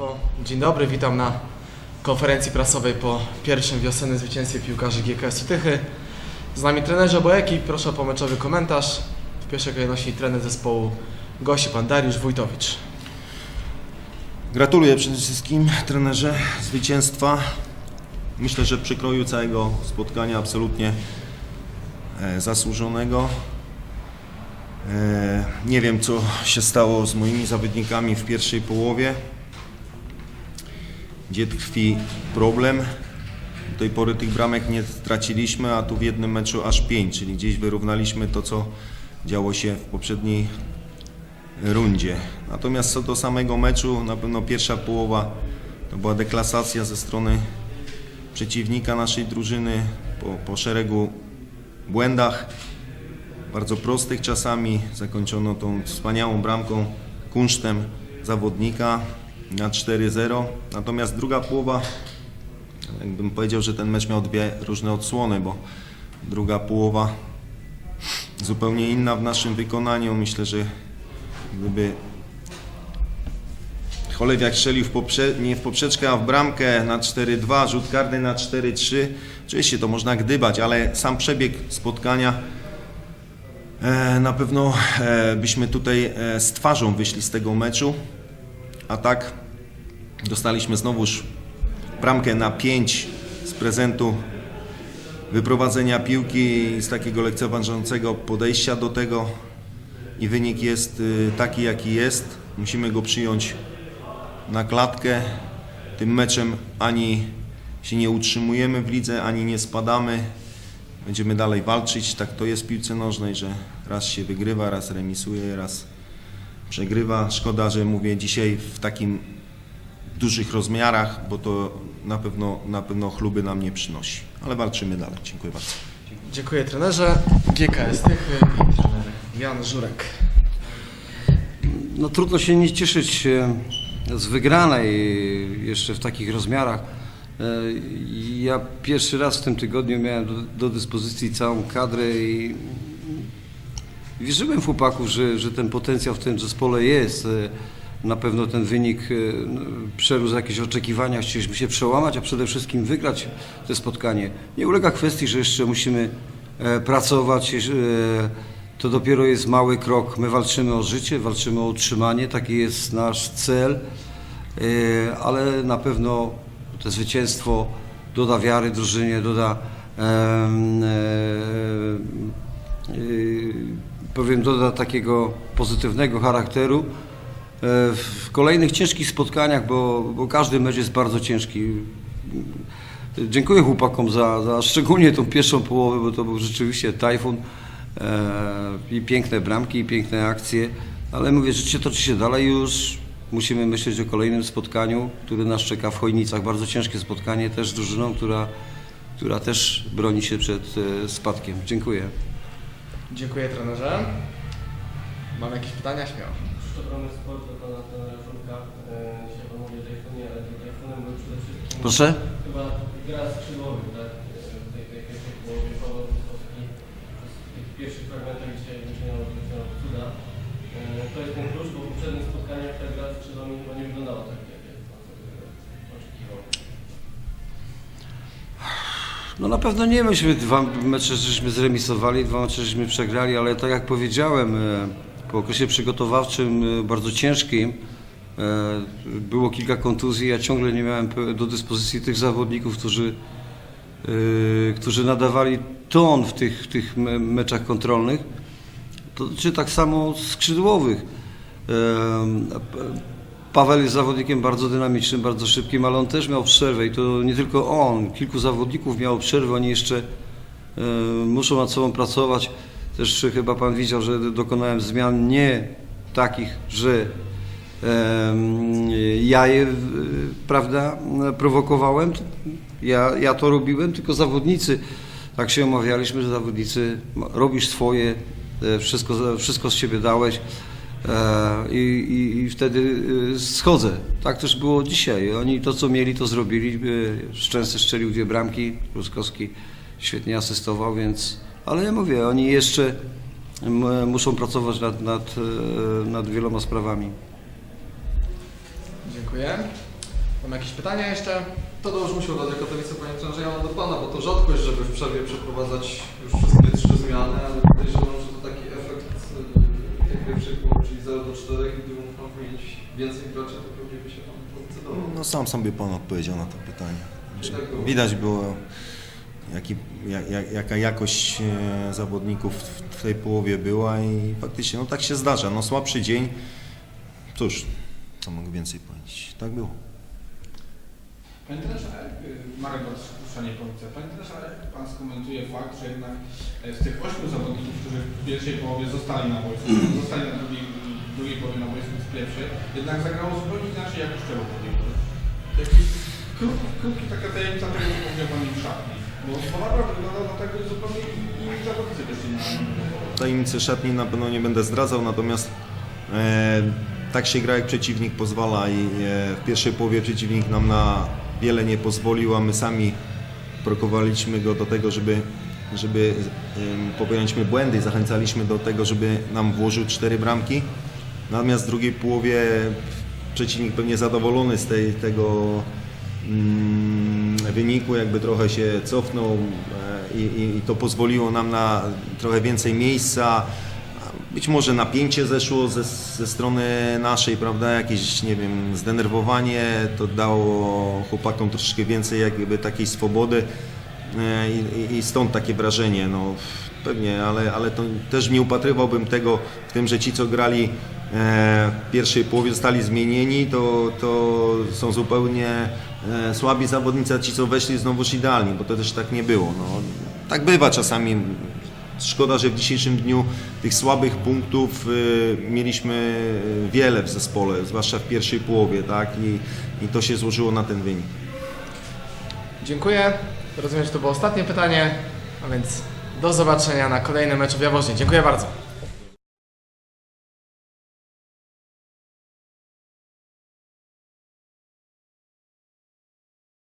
Państwo, dzień dobry, witam na konferencji prasowej po pierwszym wiosennym zwycięstwie piłkarzy GKS-u Tychy. Z nami trenerzy obu ekip, proszę o pomeczowy komentarz. W pierwszej kolejności trener zespołu gości pan Dariusz Wójtowicz. Gratuluję przede wszystkim trenerze zwycięstwa. Myślę, że przykroju całego spotkania absolutnie e, zasłużonego. E, nie wiem, co się stało z moimi zawodnikami w pierwszej połowie. Gdzie tkwi problem? Do tej pory tych bramek nie straciliśmy, a tu w jednym meczu aż pięć, czyli gdzieś wyrównaliśmy to, co działo się w poprzedniej rundzie. Natomiast co do samego meczu, na pewno pierwsza połowa to była deklasacja ze strony przeciwnika naszej drużyny po, po szeregu błędach, bardzo prostych czasami. Zakończono tą wspaniałą bramką, kunsztem zawodnika na 4-0. Natomiast druga połowa, jakbym powiedział, że ten mecz miał dwie różne odsłony, bo druga połowa zupełnie inna w naszym wykonaniu. Myślę, że gdyby Cholewiak strzelił w poprze- nie w poprzeczkę, a w bramkę na 4-2, rzut karny na 4-3. Oczywiście to można gdybać, ale sam przebieg spotkania e, na pewno e, byśmy tutaj e, z twarzą wyszli z tego meczu. A tak dostaliśmy znowuż bramkę na 5 z prezentu wyprowadzenia piłki z takiego lekceważącego podejścia do tego i wynik jest y, taki, jaki jest. Musimy go przyjąć na klatkę. Tym meczem ani się nie utrzymujemy w lidze, ani nie spadamy. Będziemy dalej walczyć. Tak to jest w piłce nożnej, że raz się wygrywa, raz remisuje, raz przegrywa. Szkoda, że mówię dzisiaj w takim dużych rozmiarach, bo to na pewno, na pewno chluby nam nie przynosi. Ale walczymy dalej. Dziękuję bardzo. Dziękuję trenerze GKS Tychy i trener Jan Żurek. No trudno się nie cieszyć e, z wygranej jeszcze w takich rozmiarach. E, Ja pierwszy raz w tym tygodniu miałem do, do dyspozycji całą kadrę i wierzyłem w chłopaków, że, że ten potencjał w tym zespole jest. Na pewno ten wynik e, no, przerósł jakieś oczekiwania, chcieliśmy się przełamać, a przede wszystkim wygrać to spotkanie. Nie ulega kwestii, że jeszcze musimy e, pracować. e, To dopiero jest mały krok. My walczymy o życie, walczymy o utrzymanie, taki jest nasz cel, ale na pewno to zwycięstwo doda wiary drużynie, doda em, powiem, doda takiego pozytywnego charakteru. W kolejnych ciężkich spotkaniach, bo, bo każdy mecz jest bardzo ciężki. Dziękuję chłopakom za, za szczególnie tą pierwszą połowę, bo to był rzeczywiście tajfun e, i piękne bramki, i piękne akcje, ale mówię, życie toczy się dalej już. Musimy myśleć o kolejnym spotkaniu, które nas czeka w Chojnicach. Bardzo ciężkie spotkanie też z drużyną, która, która też broni się przed e, spadkiem. Dziękuję. Dziękuję trenerze. Mam jakieś pytania? Śmiało. Przepraszamy sport Żurka. E, Dzisiaj pan mówi o Tajfunie, ale Tajfunem był przede wszystkim Proszę? chyba gra skrzydłowych, tak? E, W tej, pierwszej połowie Paweł przez tych pierwszych fragmentach dzisiaj wyczyniał cuda. E, To jest ten klucz, bo w poprzednich spotkaniach ta gra z skrzydłami chyba nie wyglądała tak, jak pan oczekiwał. No na pewno nie myśmy dwa mecze żeśmy zremisowali, dwa mecze żeśmy przegrali, ale tak jak powiedziałem, e, po okresie przygotowawczym e, bardzo ciężkim e, było kilka kontuzji, ja ciągle nie miałem do dyspozycji tych zawodników, którzy, e, którzy nadawali ton w tych, w tych me- meczach kontrolnych. To czy tak samo skrzydłowych. Paweł jest zawodnikiem bardzo dynamicznym, bardzo szybkim, ale on też miał przerwę i to nie tylko on. Kilku zawodników miało przerwę, oni jeszcze muszą nad sobą pracować. Też chyba Pan widział, że dokonałem zmian nie takich, że ja je, prawda, prowokowałem. Ja, ja to robiłem, tylko zawodnicy, tak się omawialiśmy, że zawodnicy, robisz swoje, e, wszystko, wszystko z siebie dałeś. E, I, i, I wtedy e, schodzę. Tak też było dzisiaj. Oni to, co mieli, to zrobili. Szczęsny strzelił dwie bramki, Ruskowski świetnie asystował, więc... Ale ja mówię, oni jeszcze muszą pracować nad, nad, e, nad wieloma sprawami. Dziękuję. Mam jakieś pytania jeszcze? Tadeusz musiał dać Katowice, panie trenerze, ja mam do Pana, bo to rzadkość, żeby w przerwie przeprowadzać już wszystkie trzy zmiany, ale podejrzewam, że to taki efekt tych pierwszych było, czyli 0 do 4, gdyby mógł Pan wymienić więcej graczy, to pewnie by się Pan decydował. No sam sobie Pan odpowiedział na to pytanie. Tak było. Widać było, jaki, jak, jak, jaka jakość e, zawodników w, w tej połowie była i faktycznie, no tak się zdarza. No słabszy dzień, cóż, co mogę więcej powiedzieć. Tak było. Panie trenerze, y, Marek Odpuszczanie Policja. Panie trenerze, jak Pan skomentuje fakt, że jednak e, z tych ośmiu zawodników, którzy w pierwszej połowie zostali na boisku, zostali na drugiej, w drugiej połowie na boisku z pierwszej, jednak zagrało zupełnie inaczej po tej porze. Jakiś krótki, krótki taka tajemnica tego, co powiedział Pan w szatni. Bo weszli na Tajemnicy szatni na pewno nie będę zdradzał, natomiast e, tak się gra jak przeciwnik pozwala i e, w pierwszej połowie przeciwnik nam na wiele nie pozwolił, a my sami prokowaliśmy go do tego, żeby, żeby em, popełnialiśmy błędy i zachęcaliśmy do tego, żeby nam włożył cztery bramki. Natomiast w drugiej połowie przeciwnik pewnie zadowolony z tej, tego mm, wyniku, jakby trochę się cofnął e, i, i, to pozwoliło nam na trochę więcej miejsca. Być może napięcie zeszło ze, ze strony naszej, prawda, jakieś, nie wiem, zdenerwowanie, to dało chłopakom troszeczkę więcej jakby takiej swobody e, i, i- stąd takie wrażenie, no. Pewnie, ale, ale to też nie upatrywałbym tego w tym, że ci, co grali w pierwszej połowie zostali zmienieni, to, to są zupełnie e, słabi zawodnicy, a ci, co weszli znowuż idealni, bo to też tak nie było. No, tak bywa czasami. Szkoda, że w dzisiejszym dniu tych słabych punktów y, mieliśmy wiele w zespole, zwłaszcza w pierwszej połowie, tak? I, I to się złożyło na ten wynik. Dziękuję. Rozumiem, że to było ostatnie pytanie, a więc do zobaczenia na kolejnym meczu w Jaworznie. Dziękuję bardzo.